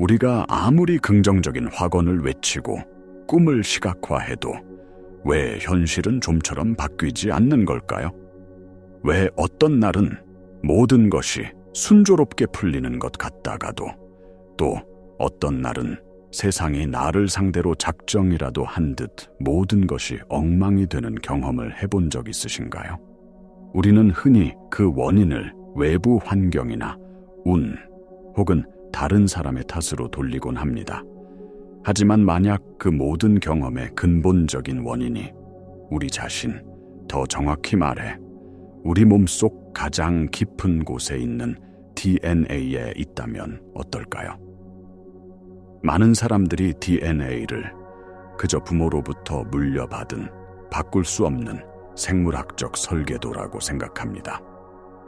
우리가 아무리 긍정적인 확언을 외치고 꿈을 시각화해도 왜 현실은 좀처럼 바뀌지 않는 걸까요? 왜 어떤 날은 모든 것이 순조롭게 풀리는 것 같다가도 또 어떤 날은 세상이 나를 상대로 작정이라도 한 듯 모든 것이 엉망이 되는 경험을 해본 적 있으신가요? 우리는 흔히 그 원인을 외부 환경이나 운 혹은 다른 사람의 탓으로 돌리곤 합니다. 하지만 만약 그 모든 경험의 근본적인 원인이 우리 자신, 더 정확히 말해 우리 몸속 가장 깊은 곳에 있는 DNA에 있다면 어떨까요? 많은 사람들이 DNA를 그저 부모로부터 물려받은 바꿀 수 없는 생물학적 설계도라고 생각합니다.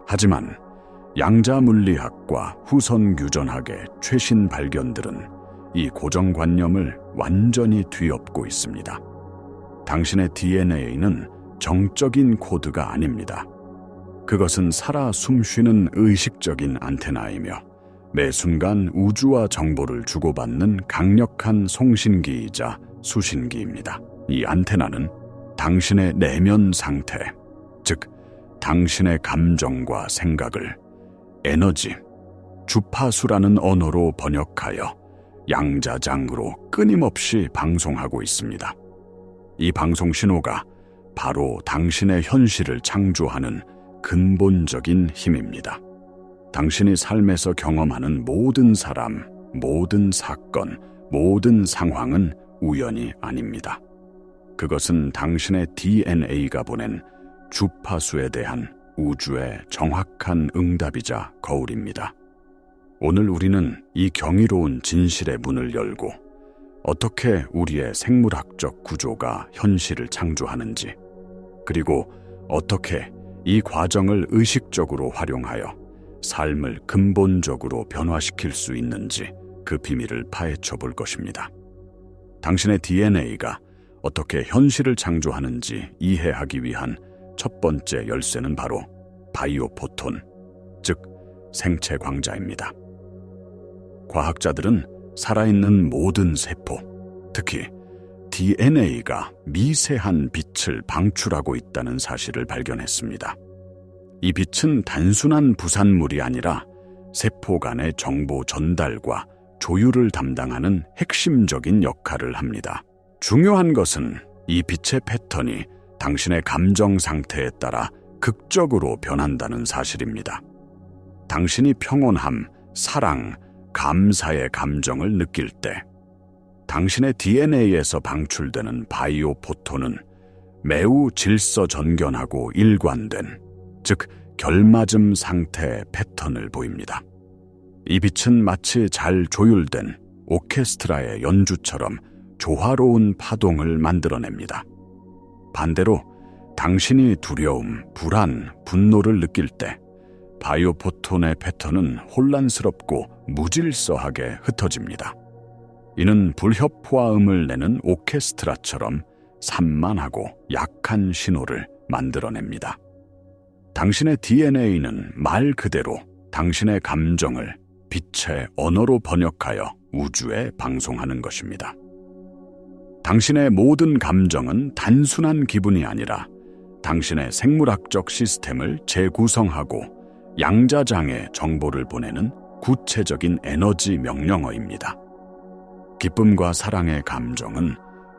하지만 양자 물리학과 후선 유전학의 최신 발견들은 이 고정관념을 완전히 뒤엎고 있습니다. 당신의 DNA는 정적인 코드가 아닙니다. 그것은 살아 숨쉬는 의식적인 안테나이며 매 순간 우주와 정보를 주고받는 강력한 송신기이자 수신기입니다. 이 안테나는 당신의 내면 상태, 즉, 당신의 감정과 생각을 에너지, 주파수라는 언어로 번역하여 양자장으로 끊임없이 방송하고 있습니다. 이 방송 신호가 바로 당신의 현실을 창조하는 근본적인 힘입니다. 당신이 삶에서 경험하는 모든 사람, 모든 사건, 모든 상황은 우연이 아닙니다. 그것은 당신의 DNA가 보낸 주파수에 대한 우주의 정확한 응답이자 거울입니다. 오늘 우리는 이 경이로운 진실의 문을 열고 어떻게 우리의 생물학적 구조가 현실을 창조하는지, 그리고 어떻게 이 과정을 의식적으로 활용하여 삶을 근본적으로 변화시킬 수 있는지 그 비밀을 파헤쳐 볼 것입니다. 당신의 DNA가 어떻게 현실을 창조하는지 이해하기 위한 첫 번째 열쇠는 바로 바이오 포톤, 즉 생체 광자입니다. 과학자들은 살아있는 모든 세포, 특히 DNA가 미세한 빛을 방출하고 있다는 사실을 발견했습니다. 이 빛은 단순한 부산물이 아니라 세포 간의 정보 전달과 조율을 담당하는 핵심적인 역할을 합니다. 중요한 것은 이 빛의 패턴이 당신의 감정 상태에 따라 극적으로 변한다는 사실입니다. 당신이 평온함, 사랑, 감사의 감정을 느낄 때 당신의 DNA에서 방출되는 바이오 포톤은 매우 질서 전견하고 일관된, 즉 결맞음 상태의 패턴을 보입니다. 이 빛은 마치 잘 조율된 오케스트라의 연주처럼 조화로운 파동을 만들어냅니다. 반대로 당신이 두려움, 불안, 분노를 느낄 때 바이오 포톤의 패턴은 혼란스럽고 무질서하게 흩어집니다. 이는 불협화음을 내는 오케스트라처럼 산만하고 약한 신호를 만들어냅니다. 당신의 DNA는 말 그대로 당신의 감정을 빛의 언어로 번역하여 우주에 방송하는 것입니다. 당신의 모든 감정은 단순한 기분이 아니라 당신의 생물학적 시스템을 재구성하고 양자장에 정보를 보내는 구체적인 에너지 명령어입니다. 기쁨과 사랑의 감정은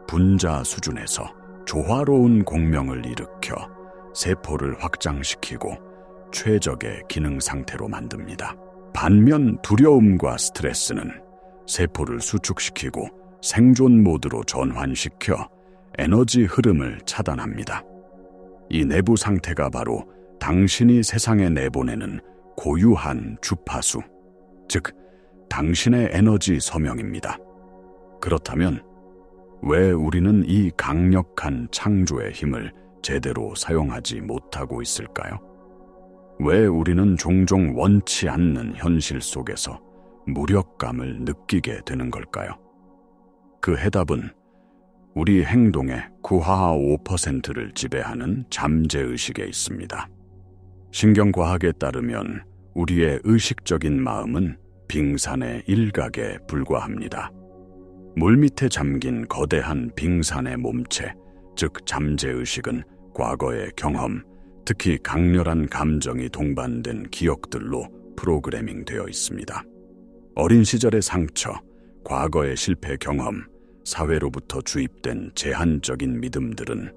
분자 수준에서 조화로운 공명을 일으켜 세포를 확장시키고 최적의 기능 상태로 만듭니다. 반면 두려움과 스트레스는 세포를 수축시키고 생존 모드로 전환시켜 에너지 흐름을 차단합니다. 이 내부 상태가 바로 당신이 세상에 내보내는 고유한 주파수, 즉, 당신의 에너지 서명입니다. 그렇다면, 왜 우리는 이 강력한 창조의 힘을 제대로 사용하지 못하고 있을까요? 왜 우리는 종종 원치 않는 현실 속에서 무력감을 느끼게 되는 걸까요? 그 해답은 우리 행동의 9하 5%를 지배하는 잠재의식에 있습니다. 신경과학에 따르면 우리의 의식적인 마음은 빙산의 일각에 불과합니다. 물밑에 잠긴 거대한 빙산의 몸체, 즉 잠재의식은 과거의 경험, 특히 강렬한 감정이 동반된 기억들로 프로그래밍 되어 있습니다. 어린 시절의 상처, 과거의 실패 경험, 사회로부터 주입된 제한적인 믿음들은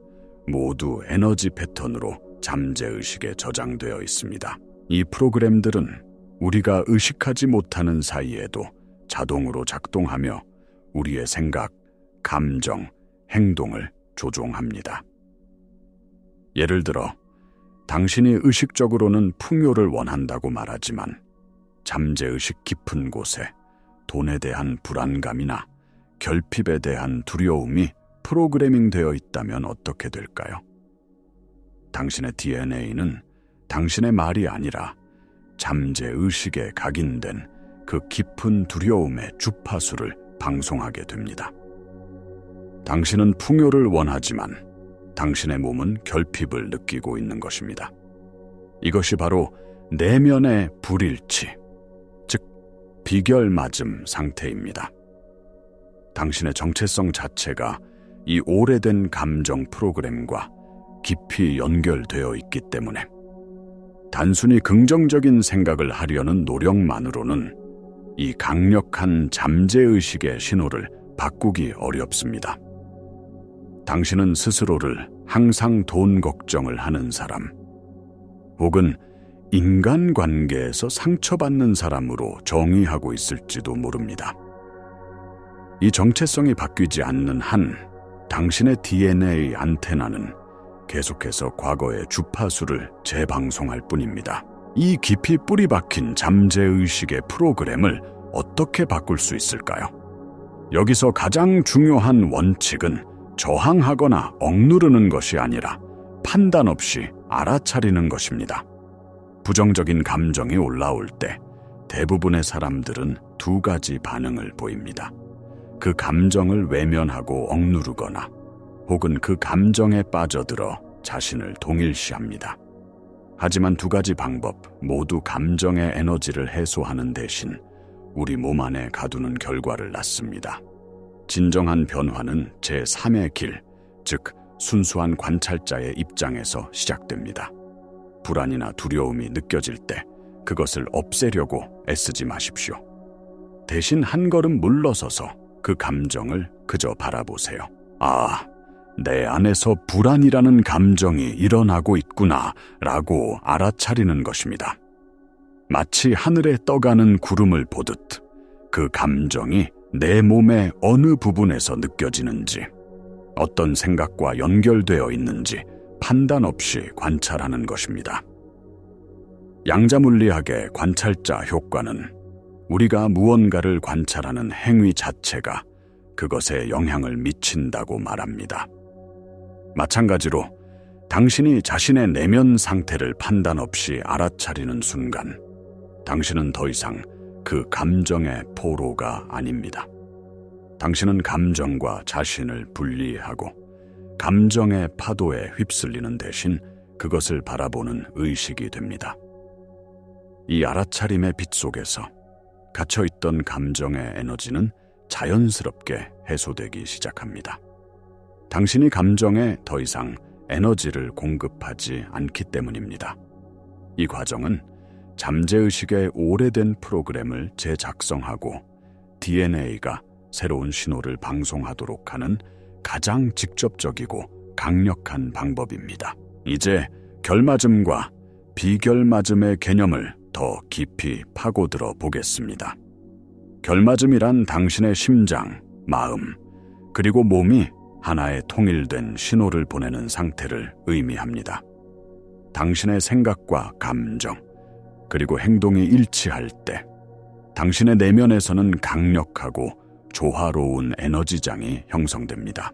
모두 에너지 패턴으로 잠재의식에 저장되어 있습니다. 이 프로그램들은 우리가 의식하지 못하는 사이에도 자동으로 작동하며 우리의 생각, 감정, 행동을 조종합니다. 예를 들어, 당신이 의식적으로는 풍요를 원한다고 말하지만 잠재의식 깊은 곳에 돈에 대한 불안감이나 결핍에 대한 두려움이 프로그래밍 되어 있다면 어떻게 될까요? 당신의 DNA는 당신의 말이 아니라 잠재 의식에 각인된 그 깊은 두려움의 주파수를 방송하게 됩니다. 당신은 풍요를 원하지만 당신의 몸은 결핍을 느끼고 있는 것입니다. 이것이 바로 내면의 불일치, 즉 비결맞음 상태입니다. 당신의 정체성 자체가 이 오래된 감정 프로그램과 깊이 연결되어 있기 때문에 단순히 긍정적인 생각을 하려는 노력만으로는 이 강력한 잠재의식의 신호를 바꾸기 어렵습니다. 당신은 스스로를 항상 돈 걱정을 하는 사람, 혹은 인간관계에서 상처받는 사람으로 정의하고 있을지도 모릅니다. 이 정체성이 바뀌지 않는 한 당신의 DNA 안테나는 계속해서 과거의 주파수를 재방송할 뿐입니다. 이 깊이 뿌리 박힌 잠재의식의 프로그램을 어떻게 바꿀 수 있을까요? 여기서 가장 중요한 원칙은 저항하거나 억누르는 것이 아니라 판단 없이 알아차리는 것입니다. 부정적인 감정이 올라올 때 대부분의 사람들은 두 가지 반응을 보입니다. 그 감정을 외면하고 억누르거나 혹은 그 감정에 빠져들어 자신을 동일시합니다. 하지만 두 가지 방법 모두 감정의 에너지를 해소하는 대신 우리 몸 안에 가두는 결과를 낳습니다. 진정한 변화는 제3의 길, 즉 순수한 관찰자의 입장에서 시작됩니다. 불안이나 두려움이 느껴질 때 그것을 없애려고 애쓰지 마십시오. 대신 한 걸음 물러서서 그 감정을 그저 바라보세요. 아, 내 안에서 불안이라는 감정이 일어나고 있구나 라고 알아차리는 것입니다. 마치 하늘에 떠가는 구름을 보듯 그 감정이 내 몸의 어느 부분에서 느껴지는지, 어떤 생각과 연결되어 있는지 판단 없이 관찰하는 것입니다. 양자물리학의 관찰자 효과는 우리가 무언가를 관찰하는 행위 자체가 그것에 영향을 미친다고 말합니다. 마찬가지로 당신이 자신의 내면 상태를 판단 없이 알아차리는 순간 당신은 더 이상 그 감정의 포로가 아닙니다. 당신은 감정과 자신을 분리하고 감정의 파도에 휩쓸리는 대신 그것을 바라보는 의식이 됩니다. 이 알아차림의 빛 속에서 갇혀있던 감정의 에너지는 자연스럽게 해소되기 시작합니다. 당신이 감정에 더 이상 에너지를 공급하지 않기 때문입니다. 이 과정은 잠재의식의 오래된 프로그램을 재작성하고 DNA가 새로운 신호를 방송하도록 하는 가장 직접적이고 강력한 방법입니다. 이제 결맞음과 비결맞음의 개념을 더 깊이 파고들어 보겠습니다. 결맞음이란 당신의 심장, 마음, 그리고 몸이 하나의 통일된 신호를 보내는 상태를 의미합니다. 당신의 생각과 감정, 그리고 행동이 일치할 때 당신의 내면에서는 강력하고 조화로운 에너지장이 형성됩니다.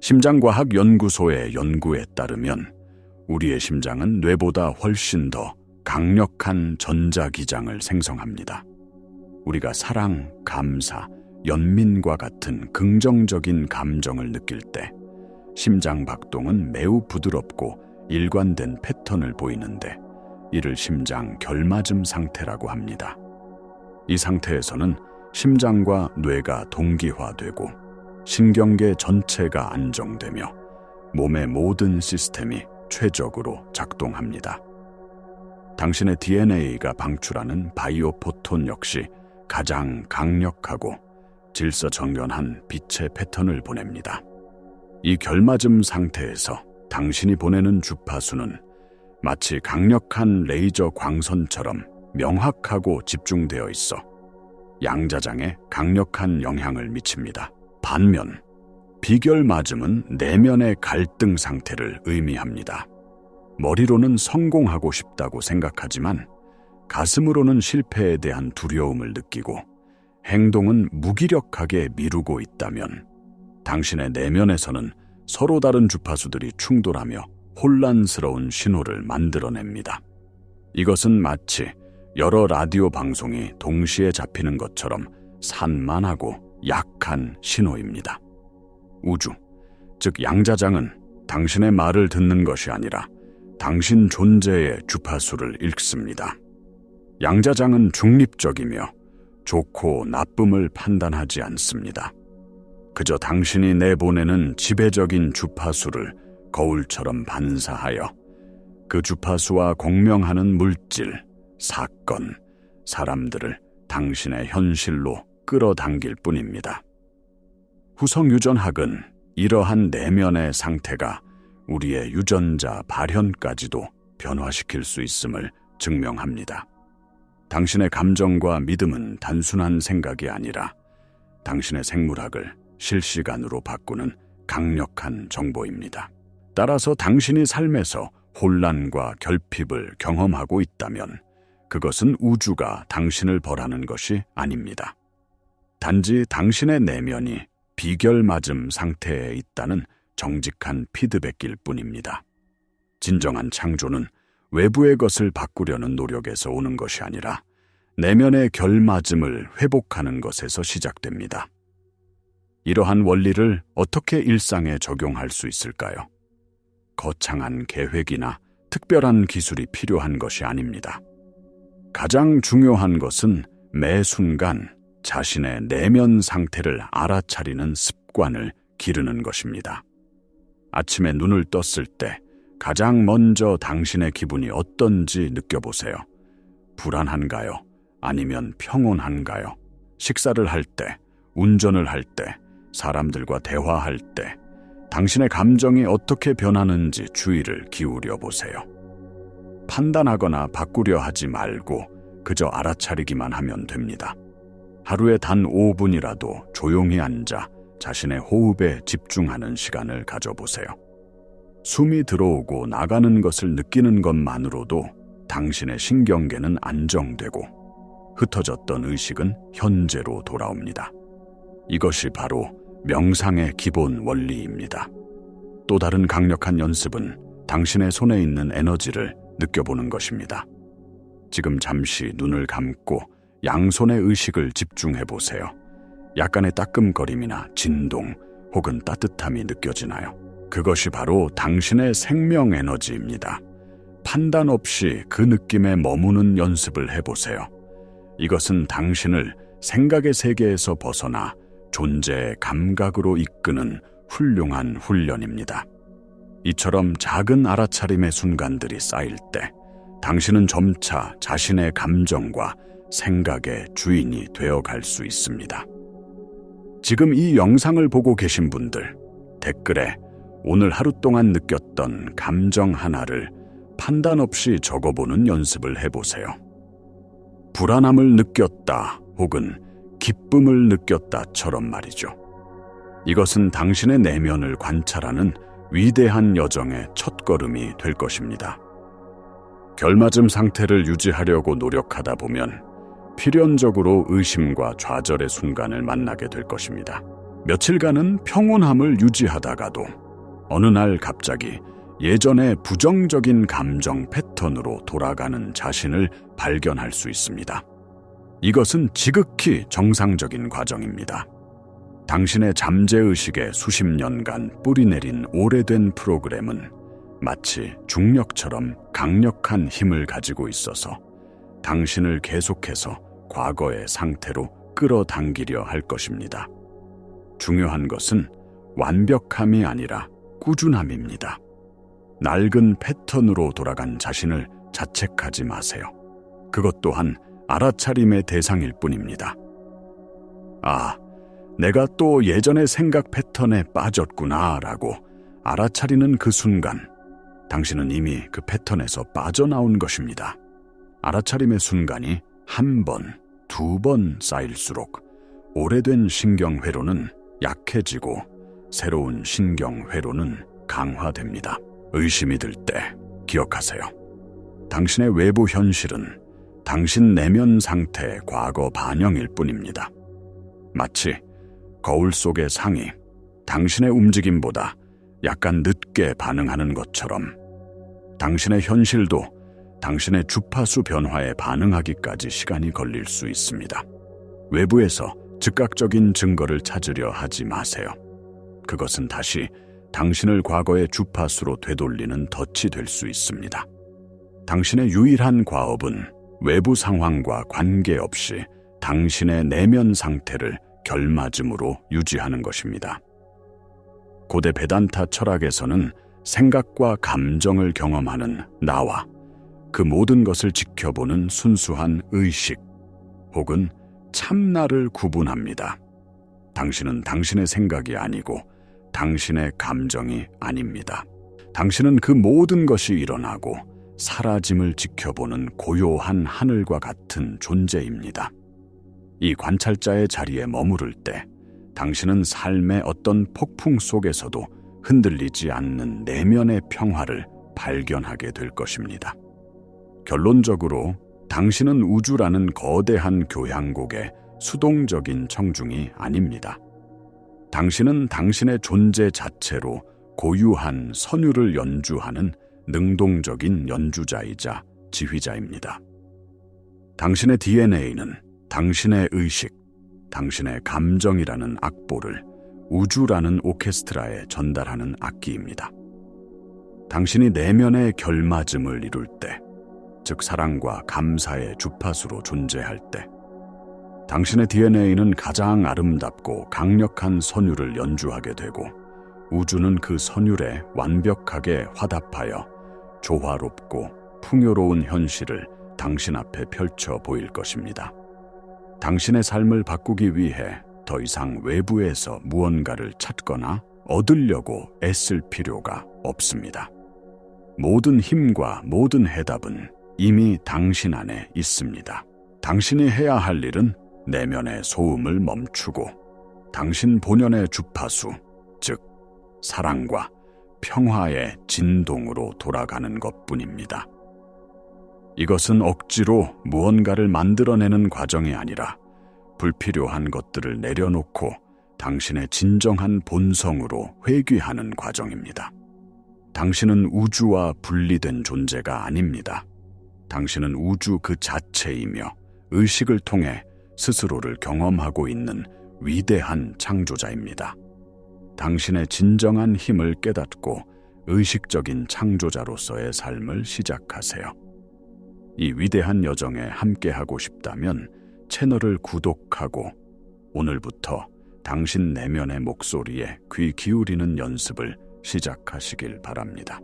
심장과학 연구소의 연구에 따르면 우리의 심장은 뇌보다 훨씬 더 강력한 전자기장을 생성합니다. 우리가 사랑, 감사, 연민과 같은 긍정적인 감정을 느낄 때 심장 박동은 매우 부드럽고 일관된 패턴을 보이는데 이를 심장 결맞음 상태라고 합니다. 이 상태에서는 심장과 뇌가 동기화되고 신경계 전체가 안정되며 몸의 모든 시스템이 최적으로 작동합니다. 당신의 DNA가 방출하는 바이오 포톤 역시 가장 강력하고 질서 정연한 빛의 패턴을 보냅니다. 이 결맞음 상태에서 당신이 보내는 주파수는 마치 강력한 레이저 광선처럼 명확하고 집중되어 있어 양자장에 강력한 영향을 미칩니다. 반면 비결 맞음은 내면의 갈등 상태를 의미합니다. 머리로는 성공하고 싶다고 생각하지만 가슴으로는 실패에 대한 두려움을 느끼고 행동은 무기력하게 미루고 있다면 당신의 내면에서는 서로 다른 주파수들이 충돌하며 혼란스러운 신호를 만들어냅니다. 이것은 마치 여러 라디오 방송이 동시에 잡히는 것처럼 산만하고 약한 신호입니다. 우주, 즉 양자장은 당신의 말을 듣는 것이 아니라 당신 존재의 주파수를 읽습니다. 양자장은 중립적이며 좋고 나쁨을 판단하지 않습니다. 그저 당신이 내보내는 지배적인 주파수를 거울처럼 반사하여 그 주파수와 공명하는 물질, 사건, 사람들을 당신의 현실로 끌어당길 뿐입니다. 후성유전학은 이러한 내면의 상태가 우리의 유전자 발현까지도 변화시킬 수 있음을 증명합니다. 당신의 감정과 믿음은 단순한 생각이 아니라 당신의 생물학을 실시간으로 바꾸는 강력한 정보입니다. 따라서 당신이 삶에서 혼란과 결핍을 경험하고 있다면 그것은 우주가 당신을 벌하는 것이 아닙니다. 단지 당신의 내면이 비결맞음 상태에 있다는 정직한 피드백일 뿐입니다. 진정한 창조는 외부의 것을 바꾸려는 노력에서 오는 것이 아니라 내면의 결맞음을 회복하는 것에서 시작됩니다. 이러한 원리를 어떻게 일상에 적용할 수 있을까요? 거창한 계획이나 특별한 기술이 필요한 것이 아닙니다. 가장 중요한 것은 매 순간 자신의 내면 상태를 알아차리는 습관을 기르는 것입니다. 아침에 눈을 떴을 때 가장 먼저 당신의 기분이 어떤지 느껴보세요. 불안한가요? 아니면 평온한가요? 식사를 할 때, 운전을 할 때, 사람들과 대화할 때, 당신의 감정이 어떻게 변하는지 주의를 기울여 보세요. 판단하거나 바꾸려 하지 말고 그저 알아차리기만 하면 됩니다. 하루에 단 5분이라도 조용히 앉아 자신의 호흡에 집중하는 시간을 가져보세요. 숨이 들어오고 나가는 것을 느끼는 것만으로도 당신의 신경계는 안정되고 흩어졌던 의식은 현재로 돌아옵니다. 이것이 바로 명상의 기본 원리입니다. 또 다른 강력한 연습은 당신의 손에 있는 에너지를 느껴보는 것입니다. 지금 잠시 눈을 감고 양손의 의식을 집중해 보세요. 약간의 따끔거림이나 진동 혹은 따뜻함이 느껴지나요? 그것이 바로 당신의 생명 에너지입니다. 판단 없이 그 느낌에 머무는 연습을 해보세요. 이것은 당신을 생각의 세계에서 벗어나 존재의 감각으로 이끄는 훌륭한 훈련입니다. 이처럼 작은 알아차림의 순간들이 쌓일 때 당신은 점차 자신의 감정과 생각의 주인이 되어 갈 수 있습니다. 지금 이 영상을 보고 계신 분들, 댓글에 오늘 하루 동안 느꼈던 감정 하나를 판단 없이 적어보는 연습을 해보세요. 불안함을 느꼈다 혹은 기쁨을 느꼈다처럼 말이죠. 이것은 당신의 내면을 관찰하는 위대한 여정의 첫걸음이 될 것입니다. 결맞음 상태를 유지하려고 노력하다 보면 필연적으로 의심과 좌절의 순간을 만나게 될 것입니다. 며칠간은 평온함을 유지하다가도 어느 날 갑자기 예전의 부정적인 감정 패턴으로 돌아가는 자신을 발견할 수 있습니다. 이것은 지극히 정상적인 과정입니다. 당신의 잠재의식에 수십 년간 뿌리내린 오래된 프로그램은 마치 중력처럼 강력한 힘을 가지고 있어서 당신을 계속해서 과거의 상태로 끌어당기려 할 것입니다. 중요한 것은 완벽함이 아니라 꾸준함입니다. 낡은 패턴으로 돌아간 자신을 자책하지 마세요. 그것 또한 알아차림의 대상일 뿐입니다. 아, 내가 또 예전의 생각 패턴에 빠졌구나 라고 알아차리는 그 순간, 당신은 이미 그 패턴에서 빠져나온 것입니다. 알아차림의 순간이 한 번, 두 번 쌓일수록 오래된 신경회로는 약해지고 새로운 신경회로는 강화됩니다. 의심이 들 때 기억하세요. 당신의 외부 현실은 당신 내면 상태의 과거 반영일 뿐입니다. 마치 거울 속의 상이 당신의 움직임보다 약간 늦게 반응하는 것처럼 당신의 현실도 당신의 주파수 변화에 반응하기까지 시간이 걸릴 수 있습니다. 외부에서 즉각적인 증거를 찾으려 하지 마세요. 그것은 다시 당신을 과거의 주파수로 되돌리는 덫이 될 수 있습니다. 당신의 유일한 과업은 외부 상황과 관계없이 당신의 내면 상태를 결맞음으로 유지하는 것입니다. 고대 베단타 철학에서는 생각과 감정을 경험하는 나와 그 모든 것을 지켜보는 순수한 의식 혹은 참나를 구분합니다. 당신은 당신의 생각이 아니고 당신의 감정이 아닙니다. 당신은 그 모든 것이 일어나고 사라짐을 지켜보는 고요한 하늘과 같은 존재입니다. 이 관찰자의 자리에 머무를 때 당신은 삶의 어떤 폭풍 속에서도 흔들리지 않는 내면의 평화를 발견하게 될 것입니다. 결론적으로 당신은 우주라는 거대한 교향곡의 수동적인 청중이 아닙니다. 당신은 당신의 존재 자체로 고유한 선율을 연주하는 능동적인 연주자이자 지휘자입니다. 당신의 DNA는 당신의 의식, 당신의 감정이라는 악보를 우주라는 오케스트라에 전달하는 악기입니다. 당신이 내면의 결맞음을 이룰 때, 즉 사랑과 감사의 주파수로 존재할 때, 당신의 DNA는 가장 아름답고 강력한 선율을 연주하게 되고 우주는 그 선율에 완벽하게 화답하여 조화롭고 풍요로운 현실을 당신 앞에 펼쳐 보일 것입니다. 당신의 삶을 바꾸기 위해 더 이상 외부에서 무언가를 찾거나 얻으려고 애쓸 필요가 없습니다. 모든 힘과 모든 해답은 이미 당신 안에 있습니다. 당신이 해야 할 일은 내면의 소음을 멈추고 당신 본연의 주파수, 즉 사랑과 평화의 진동으로 돌아가는 것 뿐입니다. 이것은 억지로 무언가를 만들어내는 과정이 아니라 불필요한 것들을 내려놓고 당신의 진정한 본성으로 회귀하는 과정입니다. 당신은 우주와 분리된 존재가 아닙니다. 당신은 우주 그 자체이며 의식을 통해 스스로를 경험하고 있는 위대한 창조자입니다. 당신의 진정한 힘을 깨닫고 의식적인 창조자로서의 삶을 시작하세요. 이 위대한 여정에 함께하고 싶다면 채널을 구독하고 오늘부터 당신 내면의 목소리에 귀 기울이는 연습을 시작하시길 바랍니다.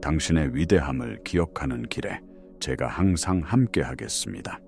당신의 위대함을 기억하는 길에 제가 항상 함께 하겠습니다.